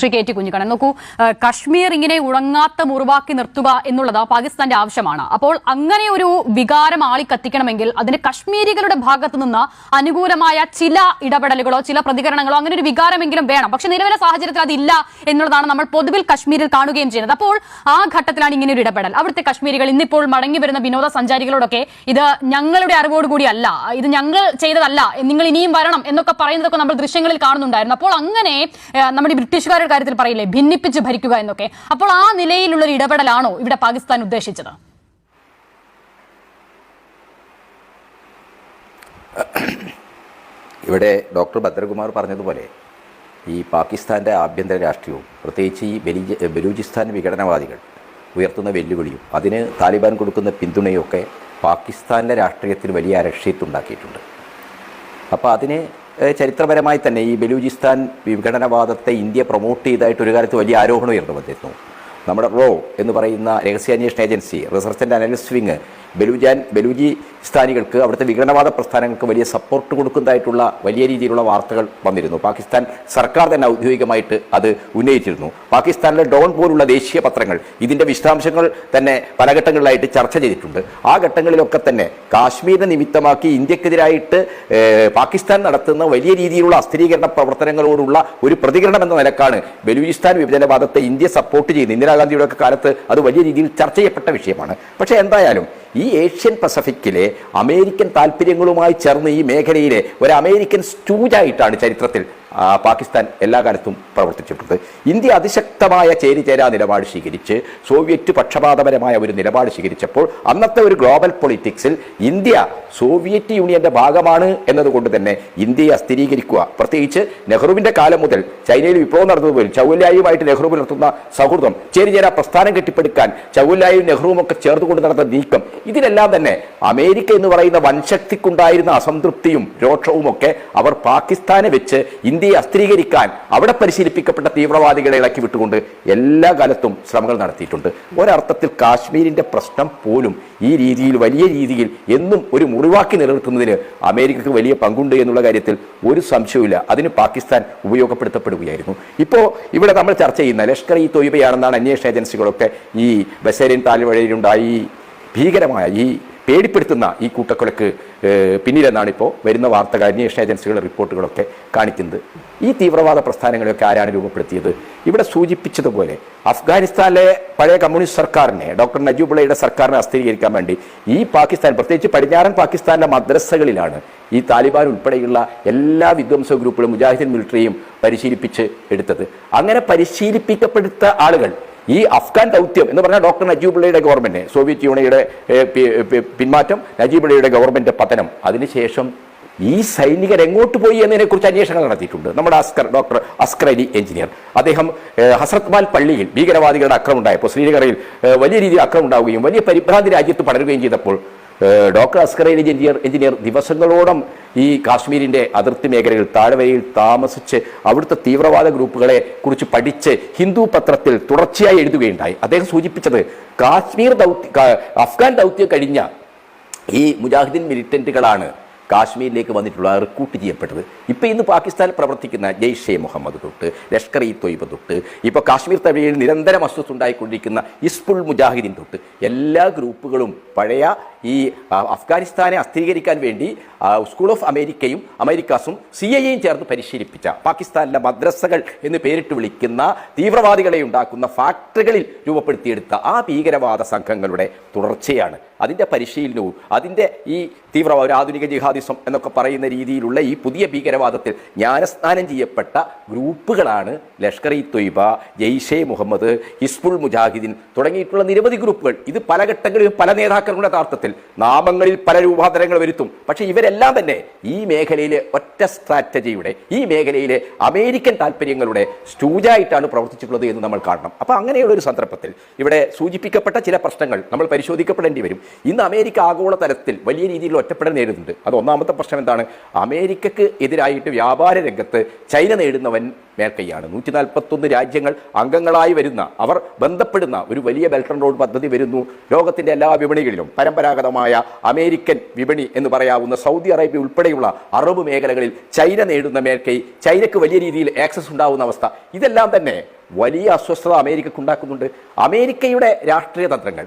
Shri K T നോക്കൂ കാശ്മീർ ഇങ്ങനെ ഉണങ്ങാത്ത മുറിവാക്കി നിർത്തുക എന്നുള്ളത് പാകിസ്ഥാന്റെ ആവശ്യമാണ്. അപ്പോൾ അങ്ങനെ ഒരു വികാരം ആളിക്കത്തിക്കണമെങ്കിൽ അതിന് കശ്മീരികളുടെ ഭാഗത്തു നിന്ന് അനുകൂലമായ ചില ഇടപെടലുകളോ ചില പ്രതികരണങ്ങളോ അങ്ങനെ ഒരു വികാരമെങ്കിലും വേണം. പക്ഷെ നിലവിലെ സാഹചര്യത്തിൽ അതില്ല എന്നുള്ളതാണ് നമ്മൾ പൊതുവിൽ കശ്മീരിൽ കാണുകയും ചെയ്യുന്നത്. അപ്പോൾ ആ ഘട്ടത്തിലാണ് ഇങ്ങനെ ഒരു ഇടപെടൽ. അവിടുത്തെ കശ്മീരികൾ ഇന്നിപ്പോൾ മടങ്ങി വരുന്ന വിനോദസഞ്ചാരികളോടൊക്കെ ഇത് ഞങ്ങളുടെ അറിവോടുകൂടി അല്ല ഇത് ഞങ്ങൾ ചെയ്തതല്ല നിങ്ങൾ ഇനിയും വരണം എന്നൊക്കെ പറയുന്നതൊക്കെ നമ്മൾ ദൃശ്യങ്ങളിൽ കാണുന്നുണ്ടായിരുന്നു. അപ്പോൾ അങ്ങനെ നമ്മുടെ ഈ ബ്രിട്ടീഷുകാരുടെ കാര്യത്തിൽ പറയില്ലേ? ഭിന്നിപ്പിച്ച് ഭരിക്കുക എന്നൊക്കെ. അപ്പോൾ ആ നിലയിലുള്ള ഒരു ഇടപെടലാണോ ഇവിടെ പാകിസ്ഥാൻ ഉദ്ദേശിച്ചത്? ഇവിടെ ഡോക്ടർ ഭദ്രകുമാർ പറഞ്ഞതുപോലെ ഈ പാകിസ്ഥാന്റെ ആഭ്യന്തര രാഷ്ട്രീയവും പ്രത്യേകിച്ച് ഈ ബലിജ ബലൂചിസ്ഥാൻ വിഘടനവാദികൾ ഉയർത്തുന്ന വെല്ലുവിളിയും അതിന് താലിബാൻ കൊടുക്കുന്ന പിന്തുണയൊക്കെ പാകിസ്ഥാനിലെ രാഷ്ട്രീയത്തിൽ വലിയ അരക്ഷ്യത്തുണ്ടാക്കിയിട്ടുണ്ട് അപ്പോൾ അതിന് ചരിത്രപരമായി തന്നെ ഈ ബലൂചിസ്ഥാൻ വിഘടനവാദത്തെ ഇന്ത്യ പ്രൊമോട്ട് ചെയ്തതായിട്ട് ഒരു കാലത്ത് വലിയ ആരോപണം ഉയർന്നു വന്നിരുന്നു. നമ്മുടെ റോ എന്ന് പറയുന്ന രഹസ്യാന്വേഷണ agency research and analyst wing ബലൂജാൻ ബലൂചിസ്ഥാനികൾക്ക് അവിടുത്തെ വിഘടനവാദ പ്രസ്ഥാനങ്ങൾക്ക് വലിയ സപ്പോർട്ട് കൊടുക്കുന്നതായിട്ടുള്ള വലിയ രീതിയിലുള്ള വാർത്തകൾ വന്നിരുന്നു. പാകിസ്ഥാൻ സർക്കാർ തന്നെ ഔദ്യോഗികമായിട്ട് അത് ഉന്നയിച്ചിരുന്നു. പാകിസ്ഥാനിലെ ഡോൺ പോലുള്ള ദേശീയ പത്രങ്ങൾ ഇതിന്റെ വിശദാംശങ്ങൾ തന്നെ പല ഘട്ടങ്ങളിലായിട്ട് ചർച്ച ചെയ്തിട്ടുണ്ട്. ആ ഘട്ടങ്ങളിലൊക്കെ തന്നെ കാശ്മീരിനെ നിമിത്തമാക്കി ഇന്ത്യക്കെതിരായിട്ട് പാകിസ്ഥാൻ നടത്തുന്ന വലിയ രീതിയിലുള്ള അസ്ഥിരീകരണ പ്രവർത്തനങ്ങളോടുള്ള ഒരു പ്രതികരണം എന്ന നിലക്കാണ് ബലൂചിസ്ഥാൻ വിഭജനവാദത്തെ ഇന്ത്യ സപ്പോർട്ട് ചെയ്യുന്നത്. ഇന്ദിരാഗാന്ധിയുടെ ഒക്കെ കാലത്ത് അത് വലിയ രീതിയിൽ ചർച്ച ചെയ്യപ്പെട്ട വിഷയമാണ്. പക്ഷേ എന്തായാലും ഈ ഏഷ്യൻ പസഫിക്കിലെ അമേരിക്കൻ താല്പര്യങ്ങളുമായി ചേർന്ന് ഈ മേഖലയിലെ ഒരു അമേരിക്കൻ സ്റ്റൂജായിട്ടാണ് ചരിത്രത്തിൽ പാകിസ്ഥാൻ എല്ലാ കാലത്തും പ്രവർത്തിച്ചിട്ടുണ്ട് ഇന്ത്യ അതിശക്തമായ ചേരിചേരാ നിലപാട് സ്വീകരിച്ച് സോവിയറ്റ് പക്ഷപാതപരമായ ഒരു നിലപാട് സ്വീകരിച്ചപ്പോൾ അന്നത്തെ ഒരു ഗ്ലോബൽ പൊളിറ്റിക്സിൽ ഇന്ത്യ സോവിയറ്റ് യൂണിയന്റെ ഭാഗമാണ് എന്നതുകൊണ്ട് തന്നെ ഇന്ത്യയെ അസ്ഥിരീകരിക്കുക. പ്രത്യേകിച്ച് നെഹ്റുവിന്റെ കാലം മുതൽ ചൈനയിൽ വിപ്ലവം നടന്നതുപോലെ ചൗവല്ലായുമായിട്ട് നെഹ്റു പുലർത്തുന്ന സൗഹൃദം ചേരിചേരാ പ്രസ്ഥാനം കെട്ടിപ്പടുക്കാൻ ചൗവല്ലായും നെഹ്റുവും ഒക്കെ ചേർത്തുകൊണ്ട് നടന്ന നീക്കം ഇതിലെല്ലാം തന്നെ അമേരിക്ക എന്ന് പറയുന്ന വൻശക്തിക്കുണ്ടായിരുന്ന അസംതൃപ്തിയും രോക്ഷവും ഒക്കെ അവർ പാകിസ്ഥാനെ വെച്ച് ഇന്ത്യയെ അസ്ഥിരീകരിക്കാൻ അവിടെ പരിശീലിപ്പിക്കപ്പെട്ട തീവ്രവാദികളെ ഇളക്കി വിട്ടുകൊണ്ട് എല്ലാ കാലത്തും ശ്രമങ്ങൾ നടത്തിയിട്ടുണ്ട്. ഒരർത്ഥത്തിൽ കാശ്മീരിന്റെ പ്രശ്നം പോലും ഈ രീതിയിൽ വലിയ രീതിയിൽ എന്നും ഒരു മുറിവാക്കി നിലനിർത്തുന്നതിന് അമേരിക്കക്ക് വലിയ പങ്കുണ്ട് എന്നുള്ള കാര്യത്തിൽ ഒരു സംശയവുമില്ല. അതിന് പാകിസ്ഥാൻ ഉപയോഗപ്പെടുത്തപ്പെടുകയായിരുന്നു. ഇപ്പോൾ ഇവിടെ നമ്മൾ ചർച്ച ചെയ്യുന്ന ലഷ്കർ ഇ തൊയ്ബയാണെന്നാണ് അന്വേഷണ ഏജൻസികളൊക്കെ ഈ ബസേരിയൻ താഴ്വരയിലുണ്ടായി ഈ ഭീകരമായ ഈ പേടിപ്പെടുത്തുന്ന ഈ കൂട്ടക്കൊലക്ക് പിന്നിലെന്നാണ് ഇപ്പോൾ വരുന്ന വാർത്തകൾ അന്വേഷണ ഏജൻസികളുടെ റിപ്പോർട്ടുകളൊക്കെ കാണിക്കുന്നത്. ഈ തീവ്രവാദ പ്രസ്ഥാനങ്ങളെയൊക്കെ ആരാണ് രൂപപ്പെടുത്തിയത്? ഇവിടെ സൂചിപ്പിച്ചതുപോലെ അഫ്ഗാനിസ്ഥാനിലെ പഴയ കമ്മ്യൂണിസ്റ്റ് സർക്കാരിനെ ഡോക്ടർ നജീബുള്ളയുടെ സർക്കാരിനെ അസ്ഥിരീകരിക്കാൻ വേണ്ടി ഈ പാകിസ്ഥാൻ പ്രത്യേകിച്ച് പടിഞ്ഞാറൻ പാകിസ്ഥാനിലെ മദ്രസകളിലാണ് ഈ താലിബാൻ ഉൾപ്പെടെയുള്ള എല്ലാ വിധ്വംസ ഗ്രൂപ്പുകളും മുജാഹിദീൻ മിലിറ്ററിയും പരിശീലിപ്പിച്ച് എടുത്തത്. അങ്ങനെ പരിശീലിപ്പിക്കപ്പെടുത്ത ആളുകൾ ഈ അഫ്ഗാൻ ദൗത്യം എന്ന് പറഞ്ഞാൽ ഡോക്ടർ നജീബുള്ളയുടെ ഗവൺമെന്റ് സോവിയറ്റ് യൂണിയുടെ പിന്മാറ്റം നജീബുള്ളയുടെ ഗവൺമെന്റ് പതനം. അതിനുശേഷം ഈ സൈനികർ എങ്ങോട്ട് പോയി എന്നതിനെക്കുറിച്ച് അന്വേഷണം നടത്തിയിട്ടുണ്ട്. നമ്മുടെ അസ്കർ ഡോക്ടർ അസ്കർ അലി എഞ്ചിനീയർ. അദ്ദേഹം ഹസ്രത്മാൽ ഹസ്രത് മാൽ പള്ളിയിൽ ഭീകരവാദികളുടെ അക്രമം ഉണ്ടായപ്പോൾ ശ്രീനഗറിൽ വലിയ രീതിയിൽ അക്രമം ഉണ്ടാവുകയും വലിയ പരിഭ്രാന്തി രാജ്യത്ത് പടരുകയും ചെയ്തപ്പോൾ doctor Askar Ali engineer engineer ദിവസങ്ങളോളം ഈ കാശ്മീരിന്റെ അതിർത്തി മേഖലയിൽ താഴ്വരയിൽ താമസിച്ച് അവിടുത്തെ തീവ്രവാദ ഗ്രൂപ്പുകളെ കുറിച്ച് പഠിച്ച് ഹിന്ദു പത്രത്തിൽ തുടർച്ചയായി എഴുതുകയുണ്ടായി. അദ്ദേഹം സൂചിപ്പിച്ചത് കാശ്മീർ ദൗത്യ അഫ്ഗാൻ ദൗത്യം കഴിഞ്ഞ ഈ മുജാഹിദീൻ മിലിറ്റന്റുകളാണ് കാശ്മീരിലേക്ക് വന്നിട്ടുള്ള റിക്രൂട്ട് ചെയ്യപ്പെട്ടത്. ഇപ്പോൾ ഇന്ന് പാകിസ്ഥാനിൽ പ്രവർത്തിക്കുന്ന ജെയ്ഷെ മുഹമ്മദ് തൊട്ട് ലഷ്കർ ഇ തൊയ്ബ് തൊട്ട് ഇപ്പോൾ കാശ്മീർ തവയിൽ നിരന്തരം അസ്വസ്ഥ ഉണ്ടായിക്കൊണ്ടിരിക്കുന്ന ഇസ്ബുൾ മുജാഹിദീൻ തൊട്ട് എല്ലാ ഗ്രൂപ്പുകളും പഴയ ഈ അഫ്ഗാനിസ്ഥാനെ അസ്ഥിരീകരിക്കാൻ വേണ്ടി സ്കൂൾ ഓഫ് അമേരിക്കയും അമേരിക്കാസും സി എയും ചേർന്ന് പരിശീലിപ്പിച്ച പാകിസ്ഥാനിലെ മദ്രസകൾ എന്ന് പേരിട്ട് വിളിക്കുന്ന തീവ്രവാദികളെ ഉണ്ടാക്കുന്ന ഫാക്ടറികളിൽ രൂപപ്പെടുത്തിയെടുത്ത ആ ഭീകരവാദ സംഘങ്ങളുടെ തുടർച്ചയാണ്. അതിന്റെ പരിശീലനവും അതിന്റെ ഈ ഒരു ആധുനിക ജിഹാദിസം എന്നൊക്കെ പറയുന്ന രീതിയിലുള്ള ഈ പുതിയ ഭീകരവാദത്തിൽ ജ്ഞാനസ്നാനം ചെയ്യപ്പെട്ട ഗ്രൂപ്പുകളാണ് ലഷ്കർ ഇ തൊയ്ബ ജെയ്ഷെ മുഹമ്മദ് ഹിസ്ബുൾ മുജാഹിദീൻ തുടങ്ങിയിട്ടുള്ള നിരവധി ഗ്രൂപ്പുകൾ. ഇത് പല ഘട്ടങ്ങളിലും പല നേതാക്കളുടെ യഥാർത്ഥത്തിൽ നാമങ്ങളിൽ പല രൂപാന്തരങ്ങൾ വരുത്തും. പക്ഷേ ഇവരെല്ലാം തന്നെ ഈ മേഖലയിലെ ഒറ്റ സ്ട്രാറ്റജിയുടെ ഈ മേഖലയിലെ അമേരിക്കൻ താല്പര്യങ്ങളുടെ സ്റ്റൂജായിട്ടാണ് പ്രവർത്തിച്ചിട്ടുള്ളത് എന്ന് നമ്മൾ കാണണം. അപ്പോൾ അങ്ങനെയുള്ള ഒരു സന്ദർഭത്തിൽ ഇവിടെ സൂചിപ്പിക്കപ്പെട്ട ചില പ്രശ്നങ്ങൾ നമ്മൾ പരിശോധിക്കപ്പെടേണ്ടി വരും. ഇന്ന് അമേരിക്ക ആഗോള തലത്തിൽ വലിയ രീതിയിൽ ഒറ്റപ്പെടൽ നേരിടുന്നുണ്ട്. അത് ഒന്നാമത്തെ പ്രശ്നം എന്താണ്? അമേരിക്കക്ക് എതിരായിട്ട് വ്യാപാര രംഗത്ത് ചൈന നേടുന്നവൻ മേൽക്കൈയാണ്. നൂറ്റി നാൽപ്പത്തൊന്ന് രാജ്യങ്ങൾ അംഗങ്ങളായി വരുന്ന അവർ ബന്ധപ്പെടുന്ന ഒരു വലിയ ബെൽട്ടൺ റോഡ് പദ്ധതി വരുന്നു. ലോകത്തിന്റെ എല്ലാ വിപണികളിലും പരമ്പരാഗതമായ അമേരിക്കൻ വിപണി എന്ന് പറയാവുന്ന സൗദി അറേബ്യ ഉൾപ്പെടെയുള്ള അറബ് മേഖലകളിൽ ചൈന നേടുന്ന മേൽക്കൈ ചൈനയ്ക്ക് വലിയ രീതിയിൽ ആക്സസ് ഉണ്ടാവുന്ന അവസ്ഥ. ഇതെല്ലാം തന്നെ വലിയ അസ്വസ്ഥത അമേരിക്കക്ക് ഉണ്ടാക്കുന്നുണ്ട്. അമേരിക്കയുടെ രാഷ്ട്രീയ തന്ത്രങ്ങൾ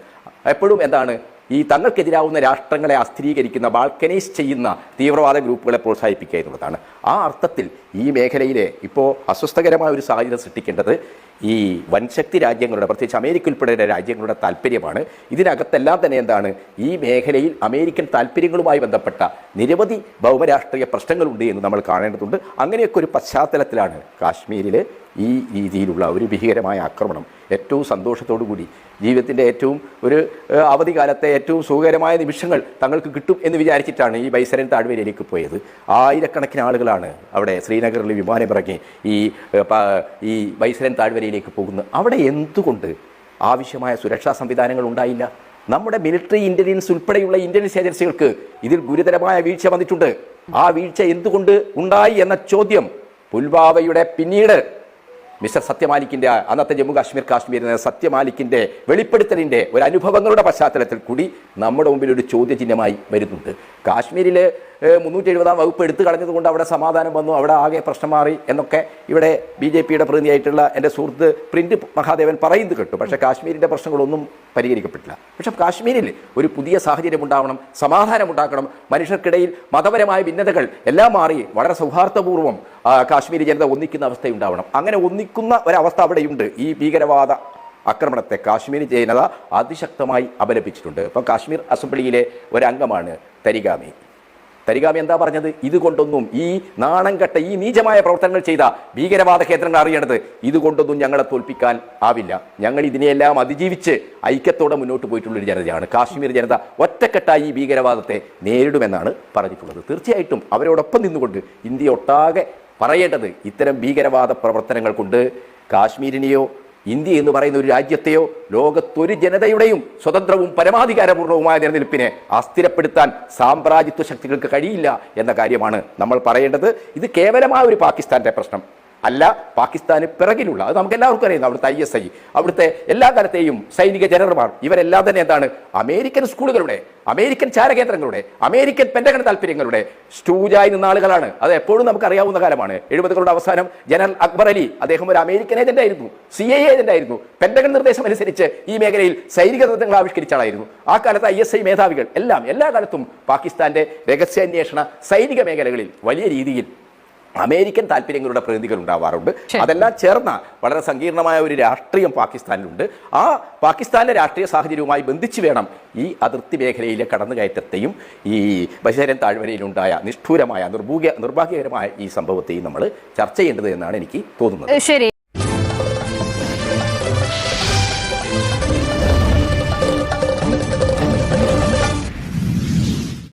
എപ്പോഴും എന്താണ്? ഈ തങ്ങൾക്കെതിരാവുന്ന രാഷ്ട്രങ്ങളെ അസ്ഥിരീകരിക്കുന്ന ബാൾക്കനൈസ് ചെയ്യുന്ന തീവ്രവാദ ഗ്രൂപ്പുകളെ പ്രോത്സാഹിപ്പിക്കുക എന്നുള്ളതാണ്. ആ അർത്ഥത്തിൽ ഈ മേഖലയിലെ ഇപ്പോൾ അസ്വസ്ഥകരമായ ഒരു സാഹചര്യം സൃഷ്ടിക്കേണ്ടത് ഈ വൻശക്തി രാജ്യങ്ങളുടെ പ്രത്യേകിച്ച് അമേരിക്ക ഉൾപ്പെടെയുള്ള രാജ്യങ്ങളുടെ താല്പര്യമാണ്. ഇതിനകത്തെല്ലാം തന്നെ എന്താണ് ഈ മേഖലയിൽ അമേരിക്കൻ താല്പര്യങ്ങളുമായി ബന്ധപ്പെട്ട നിരവധി ഭൗമരാഷ്ട്രീയ പ്രശ്നങ്ങളുണ്ട് എന്ന് നമ്മൾ കാണേണ്ടതുണ്ട്. അങ്ങനെയൊക്കെ ഒരു പശ്ചാത്തലത്തിലാണ് കാശ്മീരിൽ ഈ രീതിയിലുള്ള ഒരു ഭീകരമായ ആക്രമണം. ഏറ്റവും സന്തോഷത്തോടു കൂടി ജീവിതത്തിന്റെ ഏറ്റവും ഒരു അവധികാലത്തെ ഏറ്റവും സുഖകരമായ നിമിഷങ്ങൾ തങ്ങൾക്ക് കിട്ടും എന്ന് വിചാരിച്ചിട്ടാണ് ഈ ബൈസരൻ താഴ്വരയിലേക്ക് പോയത്. ആയിരക്കണക്കിന് ആളുകളാണ് അവിടെ ശ്രീനഗറിൽ വിമാനമിറങ്ങി ഈ ഈ ബൈസരൻ താഴ്വരയിലേക്ക് പോകുന്നത് അവിടെ എന്തുകൊണ്ട് ആവശ്യമായ സുരക്ഷാ സംവിധാനങ്ങൾ ഉണ്ടായില്ല? നമ്മുടെ മിലിറ്ററി ഇന്റലിജൻസ് ഉൾപ്പെടെയുള്ള ഇന്റലിജൻസ് ഏജൻസികൾക്ക് ഇതിൽ ഗുരുതരമായ വീഴ്ച വന്നിട്ടുണ്ട്. ആ വീഴ്ച എന്തുകൊണ്ട് ഉണ്ടായി എന്ന ചോദ്യം പുൽവാവയുടെ പിന്നീട് മിസ്റ്റർ സത്യമാലിക്കിന്റെ അന്നത്തെ ജമ്മു കാശ്മീർ കാശ്മീരിന് സത്യമാലിക്കിന്റെ വെളിപ്പെടുത്തലിന്റെ ഒരു അനുഭവങ്ങളുടെ പശ്ചാത്തലത്തിൽ കൂടി നമ്മുടെ മുമ്പിൽ ഒരു ചോദ്യചിഹ്നമായി വരുന്നുണ്ട്. കാശ്മീരിൽ മുന്നൂറ്റി എഴുപതാം വകുപ്പ് എടുത്തു കളഞ്ഞതുകൊണ്ട് അവിടെ സമാധാനം വന്നു അവിടെ ആകെ പ്രശ്നം മാറി എന്നൊക്കെ ഇവിടെ ബി ജെ പിയുടെ പ്രതിനിധിയായിട്ടുള്ള എന്റെ സുഹൃത്ത് പ്രിന്റ് മഹാദേവൻ പറയുന്നത് കേട്ടു. പക്ഷേ കാശ്മീരിന്റെ പ്രശ്നങ്ങളൊന്നും പരിഹരിക്കപ്പെട്ടില്ല. പക്ഷേ കാശ്മീരിൽ ഒരു പുതിയ സാഹചര്യം ഉണ്ടാവണം സമാധാനം ഉണ്ടാക്കണം മനുഷ്യർക്കിടയിൽ മതപരമായ ഭിന്നതകൾ എല്ലാം മാറി വളരെ സൗഹാർദ്ദപൂർവം കാശ്മീരി ജനത ഒന്നിക്കുന്ന അവസ്ഥയുണ്ടാവണം. അങ്ങനെ ഒന്നിക്കുന്ന ഒരവസ്ഥ അവിടെയുണ്ട്. ഈ ഭീകരവാദ ആക്രമണത്തെ കാശ്മീരി ജനത അതിശക്തമായി അപലപിച്ചിട്ടുണ്ട്. ഇപ്പം കാശ്മീർ അസംബ്ലിയിലെ ഒരംഗമാണ് തരിഗാമി. തരിഗാമി എന്താ പറഞ്ഞത്? ഇതുകൊണ്ടൊന്നും ഈ നാണം കെട്ട ഈ നീചമായ പ്രവർത്തനങ്ങൾ ചെയ്ത ഭീകരവാദ കേന്ദ്രങ്ങൾ അറിയേണ്ടത് ഇതുകൊണ്ടൊന്നും ഞങ്ങളെ തോൽപ്പിക്കാൻ ആവില്ല. ഞങ്ങൾ ഇതിനെയെല്ലാം അതിജീവിച്ച് ഐക്യത്തോടെ മുന്നോട്ട് പോയിട്ടുള്ളൊരു ജനതയാണ്. കാശ്മീർ ജനത ഒറ്റക്കെട്ടായി ഈ ഭീകരവാദത്തെ നേരിടുമെന്നാണ് പറഞ്ഞിട്ടുള്ളത്. തീർച്ചയായിട്ടും അവരോടൊപ്പം നിന്നുകൊണ്ട് ഇന്ത്യ ഒട്ടാകെ പറയേണ്ടത് ഇത്തരം ഭീകരവാദ പ്രവർത്തനങ്ങൾ കൊണ്ട് കാശ്മീരിനെയോ ഇന്ത്യ എന്ന് പറയുന്ന ഒരു രാജ്യത്തെയോ ലോകത്തൊരു ജനതയുടെയും സ്വതന്ത്രവും പരമാധികാരപൂർണവുമായ നിലനിൽപ്പിനെ അസ്ഥിരപ്പെടുത്താൻ സാമ്രാജ്യത്വ ശക്തികൾക്ക് കഴിയില്ല എന്ന കാര്യമാണ് നമ്മൾ പറയേണ്ടത്. ഇത് കേവലമായ ഒരു പാകിസ്ഥാന്റെ പ്രശ്നം. അല്ല പാകിസ്ഥാന് പിറകിലുള്ള അത് നമുക്ക് എല്ലാവർക്കും അറിയാം അവിടുത്തെ ഐ എസ് ഐ അവിടുത്തെ എല്ലാ കാലത്തെയും സൈനിക ജനറൽമാർ ഇവരെല്ലാം തന്നെ എന്താണ്? അമേരിക്കൻ സ്കൂളുകളുടെ അമേരിക്കൻ ചാരകേന്ദ്രങ്ങളുടെ അമേരിക്കൻ പെൻഡഗൺ താല്പര്യങ്ങളുടെ സ്റ്റൂജായി നിന്ന ആളുകളാണ്. അത് എപ്പോഴും നമുക്ക് അറിയാവുന്ന കാലമാണ്. എഴുപതുകളുടെ അവസാനം ജനറൽ അക്ബർ അലി അദ്ദേഹം ഒരു അമേരിക്കൻ ഏജന്റ് ആയിരുന്നു സി ഐ ഏജന്റ് ആയിരുന്നു. പെൻഡഗൺ നിർദ്ദേശം അനുസരിച്ച് ഈ മേഖലയിൽ സൈനിക തന്ത്രങ്ങൾ ആവിഷ്കരിച്ച ആളായിരുന്നു. ആ കാലത്ത് ഐ എസ് ഐ മേധാവികൾ എല്ലാം എല്ലാ കാലത്തും പാകിസ്ഥാന്റെ രഹസ്യാന്വേഷണ സൈനിക മേഖലകളിൽ വലിയ രീതിയിൽ അമേരിക്കൻ താല്പര്യങ്ങളുടെ പ്രതിനിധികൾ ഉണ്ടാവാറുണ്ട്. അതെല്ലാം ചേർന്ന വളരെ സങ്കീർണമായ ഒരു രാഷ്ട്രീയം പാകിസ്ഥാനിലുണ്ട്. ആ പാകിസ്ഥാനിലെ രാഷ്ട്രീയ സാഹചര്യവുമായി ബന്ധിച്ച് വേണം ഈ അതിർത്തി മേഖലയിലെ കടന്നുകയറ്റത്തെയും ഈ ബഷീരൻ താഴ്വരയിലുണ്ടായ നിഷ്ഠൂരമായ നിർഭൂഗ്യ നിർഭാഗ്യകരമായ ഈ സംഭവത്തെയും നമ്മൾ ചർച്ച ചെയ്യേണ്ടത് എന്നാണ് എനിക്ക് തോന്നുന്നത്. ശരി.